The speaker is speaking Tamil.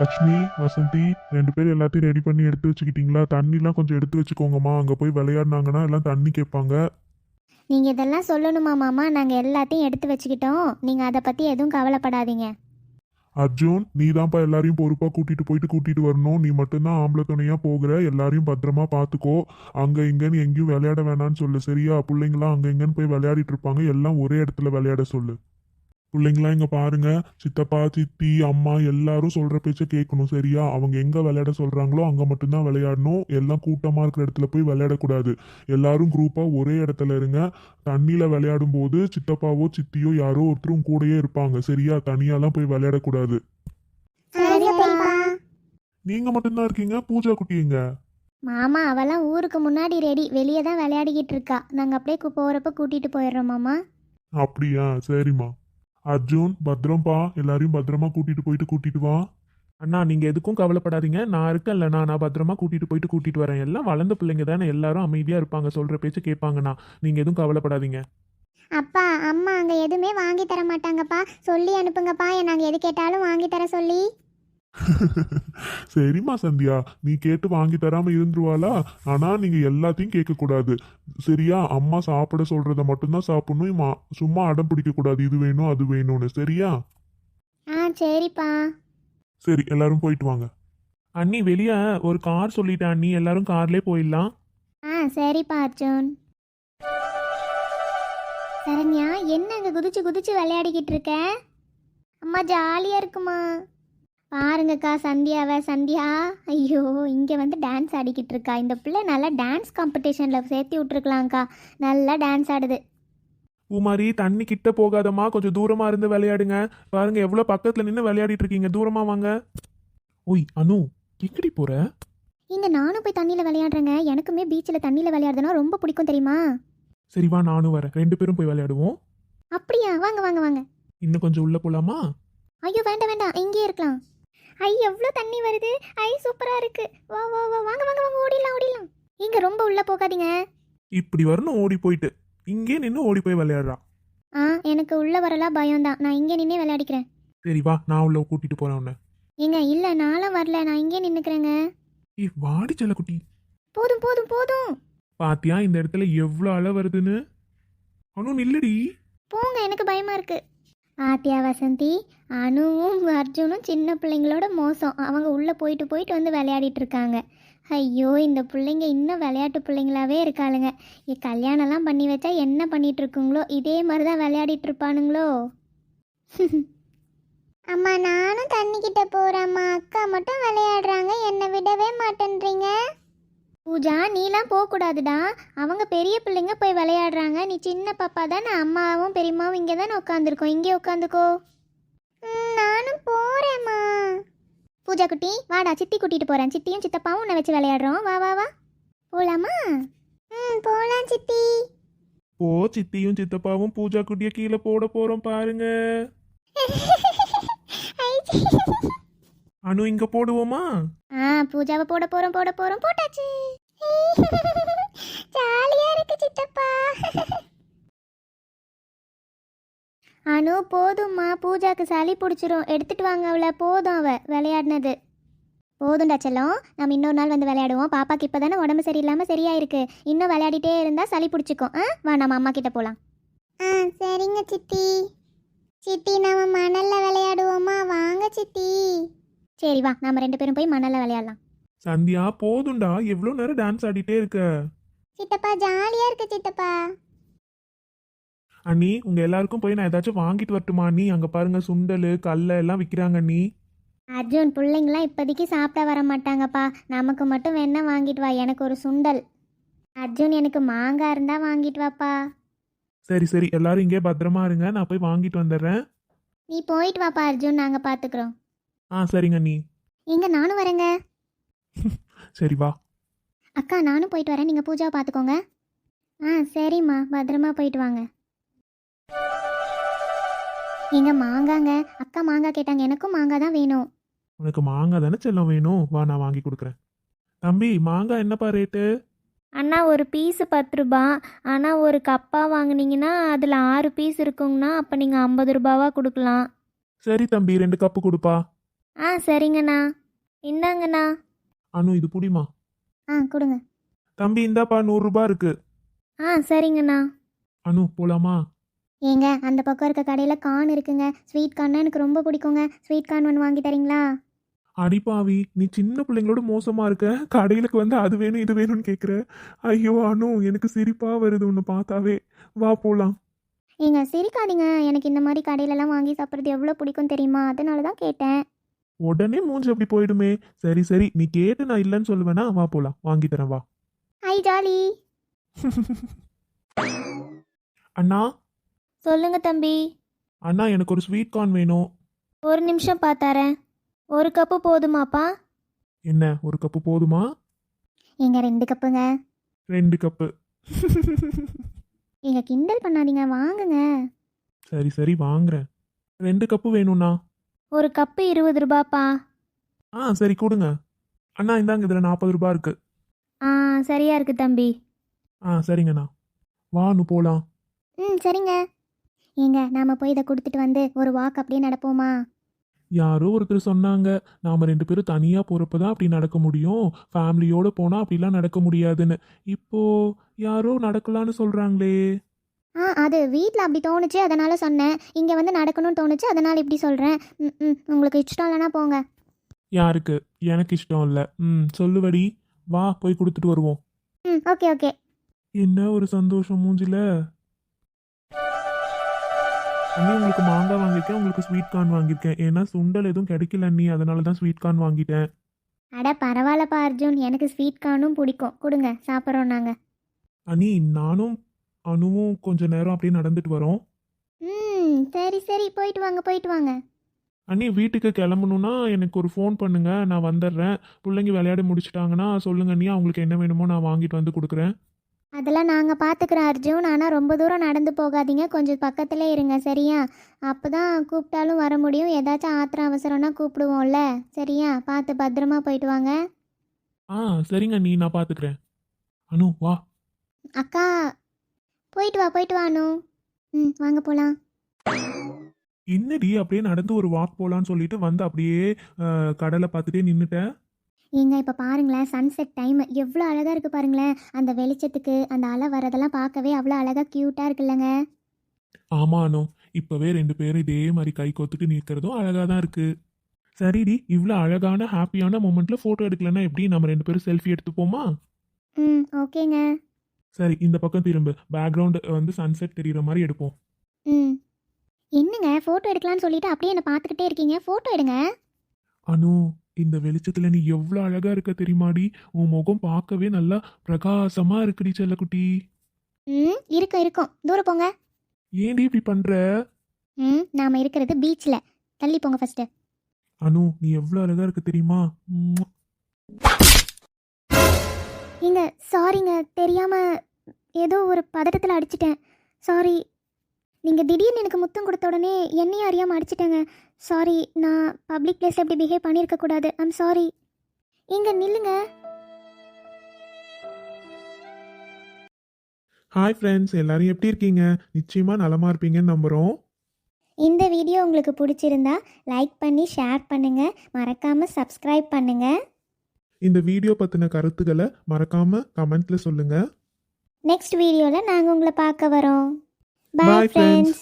லக்ஷ்மி வசந்தி ரெண்டு பேரும் எல்லாத்தையும் ரெடி பண்ணி எடுத்து வச்சுக்கிட்டீங்களா? தண்ணிலாம் கொஞ்சம் எடுத்து வச்சுக்கோங்கம்மா. அங்கே போய் விளையாடினாங்கன்னா எல்லாம் தண்ணி கேட்பாங்க. நீங்கள் இதெல்லாம் சொல்லணுமா மாமா? நாங்கள் எல்லாத்தையும் எடுத்து வச்சுக்கிட்டோம். நீங்கள் அதை பற்றி எதுவும் கவலைப்படாதீங்க. அர்ஜுன் நீ தான்ப்பா எல்லாரையும் பொறுப்பாக கூட்டிட்டு போயிட்டு கூட்டிட்டு வரணும். நீ மட்டும்தான் ஆம்பளை துணையாக போகிற. எல்லாரையும் பத்திரமா பார்த்துக்கோ அங்கே இங்கன்னு எங்கேயும் விளையாட வேணாம்னு சொல்லு சரியா? பிள்ளைங்களாம் அங்கே இங்கன்னு போய் விளையாடிட்டு இருப்பாங்க. எல்லாம் ஒரே இடத்துல விளையாட சொல்லு. பிள்ளைங்களாம் இங்கே பாருங்க. சித்தப்பா சித்தி அம்மா எல்லாரும் சொல்கிற பேச்ச கேட்கணும் சரியா? அவங்க எங்கே விளையாட சொல்கிறாங்களோ அங்கே மட்டும்தான் விளையாடணும். எல்லாம் கூட்டமாக இருக்கிற இடத்துல போய் விளையாடக்கூடாது. எல்லாரும் குரூப்பாக ஒரே இடத்துல இருங்க. தண்ணியில் விளையாடும் போது சித்தப்பாவோ சித்தியோ யாரோ ஒருத்தரும் கூடயே இருப்பாங்க சரியா? தனியாலாம் போய் விளையாடக்கூடாது. நீங்க மட்டும்தான் இருக்கீங்க பூஜா குட்டிங்க மாமா அவெல்லாம் ஊருக்கு முன்னாடி ரெடி வெளியே தான் விளையாடிக்கிட்டு இருக்கா. நாங்கள் அப்படியே போறப்ப கூட்டிகிட்டு போயிடுறோம் மாமா. அப்படியா? சரிம்மா. அர்ஜுன் பத்திரம்பா எல்லாரையும் பத்திரமா கூட்டிட்டு போயிட்டு கூட்டிட்டு வா. அண்ணா நீங்க எதுக்கும் கவலைப்படாதீங்க. நான் இருக்கேன்லண்ணா நான் பத்திரமா கூட்டிட்டு போயிட்டு கூட்டிட்டு வரேன். எல்லாம் வளர்ந்த பிள்ளைங்க தானே. எல்லாரும் அமைதியா இருப்பாங்க. சொல்ற பேச்சு கேட்பாங்கண்ணா. நீங்க எதுவும் கவலைப்படாதீங்க. அப்பா அம்மா அங்கே எதுவுமே வாங்கி தர மாட்டாங்கப்பா. சொல்லி அனுப்புங்கப்பா. நாங்கள் எது கேட்டாலும் வாங்கி தர சொல்லி. சரிம்மா சந்தியா. நீ கேட்டு வாங்கி தராம இருந்துருவாளா? ஆனா நீங்க எல்லாத்தையும் கேட்க கூடாது சரியா? அம்மா சாப்பிட சொல்றத மட்டும்தான் சாப்பிடணும். இம்மா சும்மா அடம் பிடிக்க கூடாது இது வேணும் அது வேணும்னு. சரியா? ஆ சரிப்பா. சரி எல்லாரும் போயிட்டு வாங்க. அண்ணி வெளியே ஒரு கார் சொல்லிட்டேன் அண்ணி. எல்லாரும் கார்லயே போயிடலாம். ஆ சரிப்பா அர்ஜுன். சரண்யா என்ன அங்கே குதிச்சு குதிச்சு விளையாடிக்கிட்டு இருக்க? அம்மா ஜாலியாக இருக்குமா? பாருங்கக்கா சந்தியாவை. சந்தியா ஐயோ இங்கே வந்து டான்ஸ் ஆடிக்கிட்டு இருக்கா. இந்த பிள்ளை நல்லா டான்ஸ் காம்படிஷனில் சேர்த்து விட்ருக்கலாம்க்கா நல்லா டான்ஸ் ஆடுது. பூமாரி தண்ணி கிட்ட போகாதம்மா. கொஞ்சம் தூரமா இருந்து விளையாடுங்க. பாருங்க எவ்வளவு பக்கத்துல நின்று விளையாடிட்டு இருக்கீங்க. தூரமா வாங்க. ஓய் அனு எங்கடி போற? இங்கே நானும் போய் தண்ணியில் விளையாடுறேங்க. எனக்குமே பீச்சில் தண்ணியில் விளையாடுறதுனா ரொம்ப பிடிக்கும் தெரியுமா? சரி வா நானும் வரேன். ரெண்டு பேரும் போய் விளையாடுவோம். அப்படியா? வாங்க வாங்க வாங்க. இன்னும் கொஞ்சம் உள்ள போலாமா? ஐயோ வேண்டாம் வேண்டாம். இங்கேயே இருக்கலாம். ஐ எவ்வளோ தண்ணி வருது? ஐ சூப்பராக இருக்கு. வா வா வா வாங்க வாங்க வாங்க ஓடிடலாம் ஓடிடலாம். இங்கே ரொம்ப உள்ளே போகாதீங்க. இப்படி வரணும் ஓடி போயிட்டு இங்கே நின்று ஓடி போய் விளையாடுறா. ஆ எனக்கு உள்ளே வரலாம் பயம்தான். நான் இங்கே நின்னே விளையாடிக்கிறேன். சரி வா நான் உள்ள கூட்டிட்டு போறேன் உன்னை. ஏங்க இல்லை நானும் வரல. நான் இங்கே நின்றுக்கிறேங்க ஏய் வாடி செல்லக்குட்டி. போதும் போதும் போதும். பாத்தியா இந்த இடத்துல எவ்வளோ அலை வருதுன்னு? அனு நில்லடி. போங்க எனக்கு பயமாக இருக்கு. ஆத்தியா வசந்தி. அனுவும் அர்ஜுனும் சின்ன பிள்ளைங்களோட மோசம். அவங்க உள்ளே போயிட்டு போயிட்டு வந்து விளையாடிட்டு இருக்காங்க. ஐயோ இந்த பிள்ளைங்க இன்னும் விளையாட்டு பிள்ளைங்களாவே இருக்காளுங்க. கல்யாணம்லாம் பண்ணி வச்சா என்ன பண்ணிட்டு இருக்குங்களோ? இதே மாதிரி தான் விளையாடிட்டு இருப்பானுங்களோ? அம்மா நானும் தண்ணிக்கிட்ட போகிறேம்மா அக்கா மட்டும் விளையாடுறாங்க. என்னை விடவே மாட்டேன்றீங்க. பூஜா நீலாம் போகக்கூடாதுடா. அவங்க பெரிய பிள்ளைங்க போய் விளையாடுறாங்க. நீ சின்ன பாப்பா தானே அம்மாவும் பெரியம்மாவும் இங்கே தானே உட்காந்துருக்கோம் இங்கே உட்காந்துக்கோ நானும் போகிறேம்மா பூஜா குட்டி வாடா சித்தி கூட்டிகிட்டு போகிறேன் சித்தியும் சித்தப்பாவும் உன்னை வச்சு விளையாடுறோம். வா வா வா. போகலாமா ம் போகலாம் சித்தி. போ சித்தியும் சித்தப்பாவும் பூஜா குட்டிய கீழே போட போறோம் பாருங்க. அனு இங்க போடுவோமா? ஆ பூஜாவை போட போகிறோம் போட போகிறோம் போட்டாச்சு. ஜாலியாக இருக்கு சித்தப்பா. அனு போதும்மா. பூஜாக்கு சளி பிடிச்சிரும். எடுத்துட்டு வாங்க அவளை. போதும் அவ. விளையாடினது. போதும்டா செல்லம். நம்ம இன்னொரு நாள் வந்து விளையாடுவோம். பாப்பாக்கு இப்போ தானே உடம்பு சரியில்லாமல் சரியாயிருக்கு. இன்னும் விளையாடிட்டே இருந்தால் சளி பிடிச்சிக்கும். ஆ? வா நம்ம அம்மா கிட்ட போகலாம் ஆ சரிங்க சித்தி. சித்தி நம்ம மணலில் விளையாடுவோமா? வாங்க சித்தி. சரி வா. நம்ம ரெண்டு பேரும் போய் மணலில் விளையாடலாம். சந்தியா போதும்டா. எவ்வளோ நேரம் டான்ஸ் ஆடிட்டே இருக்க? சித்தப்பா ஜாலியாக இருக்கு சித்தப்பா. அண்ணி உங்க எல்லாருக்கும் போய் நான் ஏதாச்சும் வாங்கிட்டு வரட்டுமா அண்ணி? அங்க பாருங்க சுண்டல் கல்ல எல்லாம் விக்கிறாங்க அண்ணி. அர்ஜுன் பிள்ளைங்களாம் இப்போதைக்கு சாப்பிட வர மாட்டாங்கப்பா. நமக்கு மட்டும் வேணா வாங்கிட்டு வா. எனக்கு ஒரு சுண்டல். அர்ஜுன் எனக்கு மாங்காய் இருந்தா வாங்கிட்டு வாப்பா. சரி சரி. எல்லாரும் இங்கே பத்திரமா இருங்க. நான் போய் வாங்கிட்டு வந்துடுறேன். நீ போயிட்டு வாப்பா அர்ஜுன். நாங்கள் பார்த்துக்குறோம் ஆ சரிங்க அண்ணி. எங்க? நானும் வரேங்க. சரி வா. அக்கா நானும் போயிட்டு வரேன். நீங்கள் பூஜாவை பார்த்துக்கோங்க ஆ சரிம்மா. பத்திரமா போயிட்டு வாங்க. எங்க மாங்காங்க? அக்கா மாங்காய் கேட்டாங்க. எனக்கும் மாங்காய் தான் வேணும். உனக்கு மாங்காய் தானே செல்லம் வேணும்? வா நான் வாங்கி கொடுக்குறேன். தம்பி மாங்காய் என்னப்பா ரேட்டு? அண்ணா ஒரு பீஸு பத்து ரூபா. ஆனால் ஒரு கப்பாக வாங்குனீங்கன்னா அதில் ஆறு பீஸ் இருக்குங்கண்ணா. அப்போ நீங்கள் ஐம்பது ரூபாவா கொடுக்கலாம். சரி தம்பி ரெண்டு கப்பு கொடுப்பா. ஆ சரிங்கண்ணா. இந்தாங்கண்ணா. அனு இது புடிமா? ஆ கொடுங்க. தம்பி இந்தாப்பா நூறுரூபா இருக்கு. ஆ சரிங்கண்ணா. அனு போலாமா? ஏங்க அந்த பக்கம் இருக்க கடையில் கார்ன் இருக்குங்க. ஸ்வீட் கார்ன்னா எனக்கு ரொம்ப பிடிக்குங்க. ஸ்வீட் கார்ன் ஒன்று வாங்கி தரீங்களா? அடிப்பாவி நீ சின்ன பிள்ளைங்களோட மோசமா இருக்க. கடையிலுக்கு வந்து அது வேணும் இது வேணும்னு கேக்குற. ஐயோ அனு எனக்கு சிரிப்பா வருது உன்னை பார்த்தாவே. வா போலாம். ஏங்க சிரிக்காதீங்க. எனக்கு இந்த மாதிரி கடையிலலாம் வாங்கி சாப்பிட்றது எவ்வளோ பிடிக்கும் தெரியுமா? அதனால தான் கேட்டேன். உடனே மூஞ்சி அப்படி போயிடுமே. சரி சரி நீ கேட்டு நான் இல்லைன்னு சொல்லுவேனா? வா போலாம். வாங்கி தரேன் வா. ஹை ஜாலி அண்ணா சொல்லுங்க தம்பி. அண்ணா எனக்கு ஒரு ஸ்வீட் கார்ன் வேணும். ஒரு நிமிஷம் பார்த்தாரேன் ஒரு கப்பு போதுமாப்பா? என்ன ஒரு கப்பு போதுமா? ஏங்க ரெண்டு கப்புங்க. ரெண்டு கப்பு. ஏங்க கிண்டல் பண்ணாதீங்க வாங்குங்க. சரி சரி வாங்குறேன். ரெண்டு கப்பு வேணும்ண்ணா. ஒரு கப்பு இருபது ரூபாப்பா. ஆ சரி கொடுங்க. அண்ணா இந்தாங்க இதில் நாற்பது ரூபாய் இருக்கு. ஆ சரியா இருக்கு தம்பி. ஆ சரிங்கண்ணா. வான்னு போலாம். ம் சரிங்க. ஏங்க நாம போய் இதை கொடுத்துட்டு வந்து ஒரு வாக் அப்படியே நடப்போமா? யாரோ ஒருத்தர் சொன்னாங்க நாம ரெண்டு பேரும் தனியா போறப்ப தான் அப்படி நடக்க முடியும். ஃபேமிலியோட போனா அப்படிலாம் நடக்க முடியாதுன்னு. இப்போ யாரோ நடக்கலான்னு சொல்றாங்களே. ஆ அது வீட்டில் அப்படி தோணுச்சு அதனால சொன்னேன். இங்கே வந்து நடக்கணும்னு தோணுச்சு அதனால இப்படி சொல்கிறேன் ம் உங்களுக்கு இஷ்டம் இல்லைன்னா போங்க. யாருக்கு? எனக்கு இஷ்டம் இல்ல. ம் சொல்லுவடி. வா போய் கொடுத்துட்டு வருவோம். ம் ஓகே ஓகே. என்ன ஒரு சந்தோஷம் மூஞ்சில? அண்ணி உங்களுக்கு மாங்காய் வாங்கியிருக்கேன். உங்களுக்கு ஸ்வீட் கார்ன் வாங்கியிருக்கேன். ஏன்னா சுண்டல் எதுவும் கிடைக்கல அண்ணி. அதனால தான் ஸ்வீட் கார்ன் வாங்கிட்டேன். அட பரவாயில்லப்பா அர்ஜுன். எனக்கு ஸ்வீட் கார்னும் பிடிக்கும். கொடுங்க சாப்பிட்றோம் நாங்கள் அண்ணி நானும் அனுவும் கொஞ்ச நேரம் அப்படியே நடந்துட்டு வரோம். ம் சரி சரி. போயிட்டு வாங்க போயிட்டு வாங்க. அண்ணி வீட்டுக்கு கிளம்பணும்னா எனக்கு ஒரு ஃபோன் பண்ணுங்க. நான் வந்துடுறேன். பிள்ளைங்க விளையாடி முடிச்சிட்டாங்கன்னா சொல்லுங்க அண்ணி. அவங்களுக்கு என்ன வேணுமோ நான் வாங்கிட்டு வந்து கொடுக்குறேன். அதெல்லாம் நாங்கள் பார்த்துக்குறோம் அர்ஜுன். ஆனால் ரொம்ப தூரம் நடந்து போகாதீங்க. கொஞ்சம் பக்கத்தில் இருங்க சரியா? அப்போ தான் கூப்பிட்டாலும் வர முடியும். ஏதாச்சும் ஆத்திரம் அவசரம்னா கூப்பிடுவோம்ல சரியா? பார்த்து பத்திரமா போயிட்டு வாங்க. ஆ சரிங்க அண்ணி. நான் பார்த்துக்கிறேன் அனு வா. அக்கா போயிட்டு வா போயிட்டு வா அனு. ம் வாங்க போகலாம் என்னடி அப்படியே நடந்து ஒரு வாக் போகலான்னு சொல்லிட்டு வந்து அப்படியே கடலை பார்த்துட்டே நின்றுட்டேன் ஏங்க இப்போ பாருங்களேன் சன்செட் டைம் எவ்வளோ அழகாக இருக்குது பாருங்களேன். அந்த வெளிச்சத்துக்கு அந்த அலை வரதெல்லாம் பார்க்கவே அவ்வளோ அழகாக க்யூட்டாக இருக்குல்லங்க. ஆமா அனு. இப்போவே ரெண்டு பேரும் இதே மாதிரி கை கொத்துட்டு நிற்கிறதும் அழகாக தான் இருக்கு. சரிடி இவ்வளோ அழகான ஹாப்பியான மூமெண்ட்ல ஃபோட்டோ எடுக்கலன்னா எப்படி நம்ம ரெண்டு பேரும் செல்ஃபி எடுத்துப்போமா? ம் ஓகேங்க. சரி இந்த பக்கம் திரும்ப. பேக்ரவுண்ட் வந்து சன்செட் தெரியுற மாதிரி எடுப்போம். ம். என்னங்க ஃபோட்டோ எடுக்கலாம்னு சொல்லிட்டு அப்படியே என்னை பார்த்துக்கிட்டே இருக்கீங்க? ஃபோட்டோ எடுங்க. அனு இந்த வெளிச்சத்துல நீ எவ்வளோ அழகா இருக்க தெரியுமாடி? உன் முகம் பார்க்கவே நல்லா பிரகாசமா இருக்குடி செல்லக்குட்டி. ம் இருக்கும் இருக்கும். தூரம் போங்க. ஏன்டி இப்படி பண்ற? ம் நாம் இருக்கிறது பீச்சில் தள்ளி போங்க ஃபஸ்ட்டு அனு நீ எவ்வளோ அழகா இருக்க தெரியுமா? உம்முவா. ஏங்க சாரிங்க தெரியாமல் ஏதோ ஒரு பதட்டத்தில் அடிச்சிட்டேன். சாரி நீங்கள் திடீர்னு எனக்கு முத்தம் கொடுத்த உடனே என்னையும் அறியாமல் அடிச்சிட்டேங்க. சாரி நான் பப்ளிக் பிளேஸில் இப்படி பிஹேவ் பண்ணியிருக்கக்கூடாது ஐம் சாரி இங்கே நில்லுங்க. ஹாய் ஃப்ரெண்ட்ஸ் எல்லாரும் எப்படி இருக்கீங்க? நிச்சயமா நலமா இருப்பீங்கன்னு நம்புறோம். இந்த வீடியோ உங்களுக்கு பிடிச்சிருந்தா லைக் பண்ணி ஷேர் பண்ணுங்கள் மறக்காமல் சப்ஸ்கிரைப் பண்ணுங்கள் இந்த வீடியோ பத்தின கருத்துக்களை மறக்காம கமெண்ட்ல சொல்லுங்க. நெக்ஸ்ட் வீடியோவில் நாங்கள் உங்களை பார்க்க வரோம். Bye, பாய் friends. ஃப்ரெண்ட்ஸ்